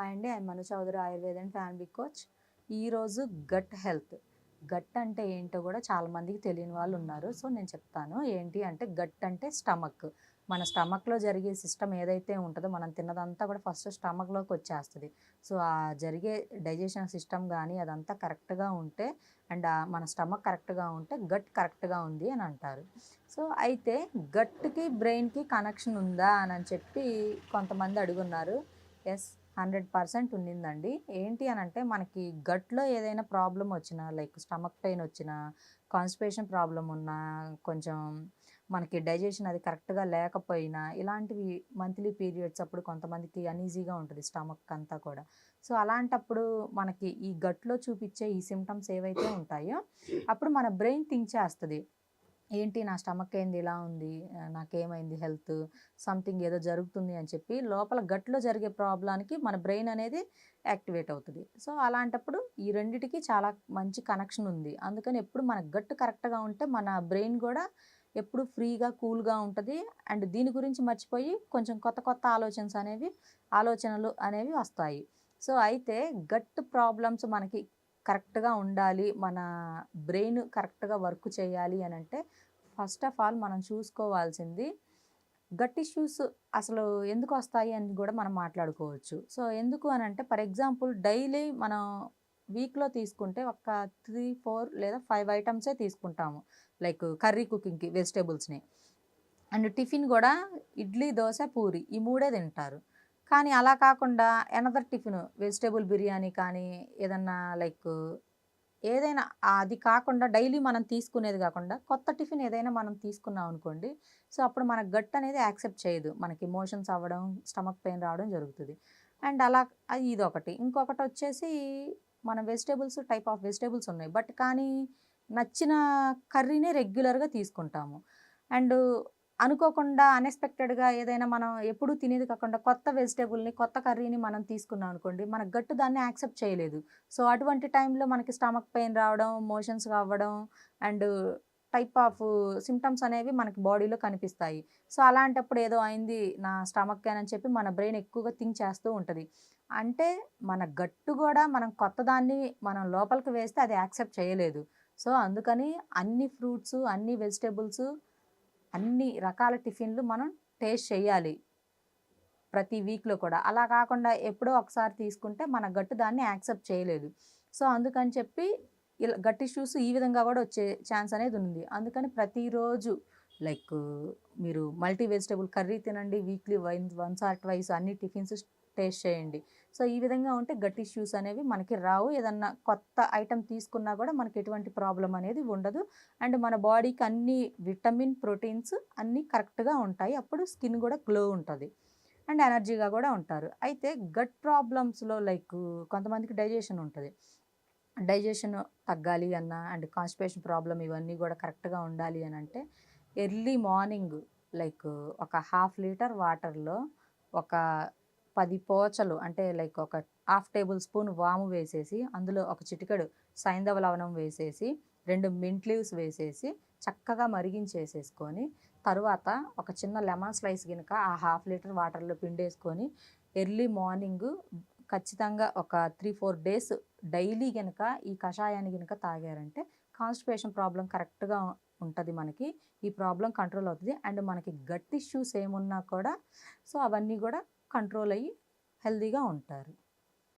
Hi అండి I Manu Chowdary Ayurveda and family coach. ఈరోజు gut health. Gut అంటే ఏంటో కూడా చాలా మందికి తెలియని వాళ్ళు ఉన్నారు. సో నేను చెప్తాను. ఏంటి అంటే గట్ అంటే స్టమక్. మన స్టమక్లో జరిగే సిస్టమ్ ఏదైతే ఉంటుందో మనం తిన్నదంతా కూడా ఫస్ట్ స్టమక్లోకి వచ్చేస్తుంది. సో ఆ జరిగే డైజెషన్ సిస్టమ్ కానీ అదంతా కరెక్ట్గా ఉంటే అండ్ మన స్టమక్ కరెక్ట్గా ఉంటే గట్ కరెక్ట్గా ఉంది అని అంటారు. సో అయితే గట్కి బ్రెయిన్కి కనెక్షన్ ఉందా అని చెప్పి కొంతమంది అడుగున్నారు. ఎస్. హండ్రెడ్ పర్సెంట్ ఉండిందండి. ఏంటి అని అంటే మనకి గట్లో ఏదైనా ప్రాబ్లం వచ్చినా లైక్ స్టమక్ పెయిన్ వచ్చినా కాన్స్టిపేషన్ ప్రాబ్లం ఉన్నా కొంచెం మనకి డైజెషన్ అది కరెక్ట్గా లేకపోయినా ఇలాంటివి మంత్లీ పీరియడ్స్ అప్పుడు కొంతమందికి అన్ఈజీగా ఉంటుంది స్టమక్ అంతా కూడా. సో అలాంటప్పుడు మనకి ఈ గట్లో చూపించే ఈ సిమ్టమ్స్ ఏవైతే ఉంటాయో అప్పుడు మన బ్రెయిన్ థింక్ చేస్తుంది. ఏంటి నా స్టమక్ ఏంది ఇలా ఉంది నాకేమైంది హెల్త్ సంథింగ్ ఏదో జరుగుతుంది అని చెప్పి లోపల గట్లో జరిగే ప్రాబ్లానికి మన బ్రెయిన్ అనేది యాక్టివేట్ అవుతుంది. సో అలాంటప్పుడు ఈ రెండిటికి చాలా మంచి కనెక్షన్ ఉంది. అందుకని ఎప్పుడు మన గట్టు కరెక్ట్గా ఉంటే మన బ్రెయిన్ కూడా ఎప్పుడు ఫ్రీగా కూల్గా ఉంటుంది. అండ్ దీని గురించి మర్చిపోయి కొంచెం కొత్త కొత్త ఆలోచనస్ అనేవి ఆలోచనలు అనేవి వస్తాయి. సో అయితే గట్ ప్రాబ్లమ్స్ మనకి కరెక్ట్గా ఉండాలి మన బ్రెయిన్ కరెక్ట్గా వర్క్ చేయాలి అని అంటే ఫస్ట్ ఆఫ్ ఆల్ మనం చూసుకోవాల్సింది గట్ ఇష్యూస్ అసలు ఎందుకు వస్తాయి అని కూడా మనం మాట్లాడుకోవచ్చు. సో ఎందుకు అని అంటే ఫర్ ఎగ్జాంపుల్ డైలీ మనం వీక్లో తీసుకుంటే ఒక త్రీ ఫోర్ లేదా ఫైవ్ ఐటమ్సే తీసుకుంటాము లైక్ కర్రీ కుకింగ్కి వెజిటేబుల్స్ని. అండ్ టిఫిన్ కూడా ఇడ్లీ దోశ పూరి ఈ మూడే తింటారు. కానీ అలా కాకుండా ఎనదర్ టిఫిన్ వెజిటేబుల్ బిర్యానీ కానీ ఏదన్నా లైక్ ఏదైనా అది కాకుండా డైలీ మనం తీసుకునేది కాకుండా కొత్త టిఫిన్ ఏదైనా మనం తీసుకున్నాం అనుకోండి సో అప్పుడు మన గట్ అనేది యాక్సెప్ట్ చేయదు. మనకి ఇమోషన్స్ అవ్వడం స్టమక్ పెయిన్ రావడం జరుగుతుంది. అండ్ అలా అది ఇది ఒకటి ఇంకొకటి వచ్చేసి మన వెజిటేబుల్స్ టైప్ ఆఫ్ వెజిటేబుల్స్ ఉన్నాయి. బట్ కానీ నచ్చిన కర్రీనే రెగ్యులర్గా తీసుకుంటాము. అండ్ అనుకోకుండా అన్ఎక్స్పెక్టెడ్గా ఏదైనా మనం ఎప్పుడూ తినేది కాకుండా కొత్త వెజిటేబుల్ని కొత్త కర్రీని మనం తీసుకున్నాం అనుకోండి మన గట్టు దాన్ని యాక్సెప్ట్ చేయలేదు. సో అటువంటి టైంలో మనకి స్టమక్ పెయిన్ రావడం మోషన్స్ అవ్వడం అండ్ టైప్ ఆఫ్ సిమ్టమ్స్ అనేవి మనకి బాడీలో కనిపిస్తాయి. సో అలాంటప్పుడు ఏదో అయింది నా స్టమక్ అని చెప్పి మన బ్రెయిన్ ఎక్కువగా థింక్ చేస్తూ ఉంటుంది. అంటే మన గట్టు కూడా మనం కొత్త దాన్ని మనం లోపలికి వేస్తే అది యాక్సెప్ట్ చేయలేదు. సో అందుకని అన్ని ఫ్రూట్స్ అన్ని వెజిటేబుల్స్ అన్ని రకాల టిఫిన్లు మనం టేస్ట్ చేయాలి. ప్రతి వీక్లో కూడా. అలా కాకుండా ఎప్పుడో ఒకసారి తీసుకుంటే మన గట్టు దాన్ని యాక్సెప్ట్ చేయలేదు. సో అందుకని చెప్పి ఇలా గట్టి ఇష్యూస్ ఈ విధంగా కూడా వచ్చే ఛాన్స్ అనేది ఉంది. అందుకని ప్రతిరోజు లైక్ మీరు మల్టీ వెజిటేబుల్ కర్రీ తినండి. Weekly one once or twice అన్ని టిఫిన్స్ టేస్ట్ చేయండి. సో ఈ విధంగా ఉంటే గట్ ఇష్యూస్ అనేవి మనకి రావు. ఏదన్నా కొత్త ఐటెం తీసుకున్నా కూడా మనకి ఎటువంటి ప్రాబ్లం అనేది ఉండదు. అండ్ మన బాడీకి అన్ని విటమిన్ ప్రోటీన్స్ అన్నీ కరెక్ట్గా ఉంటాయి. అప్పుడు స్కిన్ కూడా గ్లో ఉంటుంది. అండ్ ఎనర్జీగా కూడా ఉంటారు. అయితే గట్ ప్రాబ్లమ్స్లో లైక్ కొంతమందికి డైజెషన్ ఉంటుంది. డైజెషన్ తగ్గాలి అన్న అండ్ కాన్స్టిపేషన్ ప్రాబ్లం ఇవన్నీ కూడా కరెక్ట్గా ఉండాలి అని అంటే ఎర్లీ మార్నింగ్ లైక్ ఒక హాఫ్ లీటర్ వాటర్లో ఒక పది పోచలు అంటే లైక్ ఒక హాఫ్ టేబుల్ స్పూన్ వాము వేసేసి అందులో ఒక చిటికెడు సైంధవ లవణం వేసేసి రెండు మింట్ లీవ్స్ వేసేసి చక్కగా మరిగించేసేసుకొని తరువాత ఒక చిన్న లెమన్ స్లైస్ కనుక ఆ హాఫ్ లీటర్ వాటర్లో పిండేసుకొని ఎర్లీ మార్నింగ్ ఖచ్చితంగా ఒక త్రీ ఫోర్ డేస్ డైలీ కనుక ఈ కషాయాన్ని కనుక తాగారంటే కాన్స్టిపేషన్ ప్రాబ్లం కరెక్ట్గా ఉంటుంది మనకి ఈ ప్రాబ్లం కంట్రోల్ అవుతుంది. అండ్ మనకి గట్ ఇష్యూస్ ఏమున్నా కూడా సో అవన్నీ కూడా కంట్రోల్ అయ్యి హెల్దీగా ఉంటారు.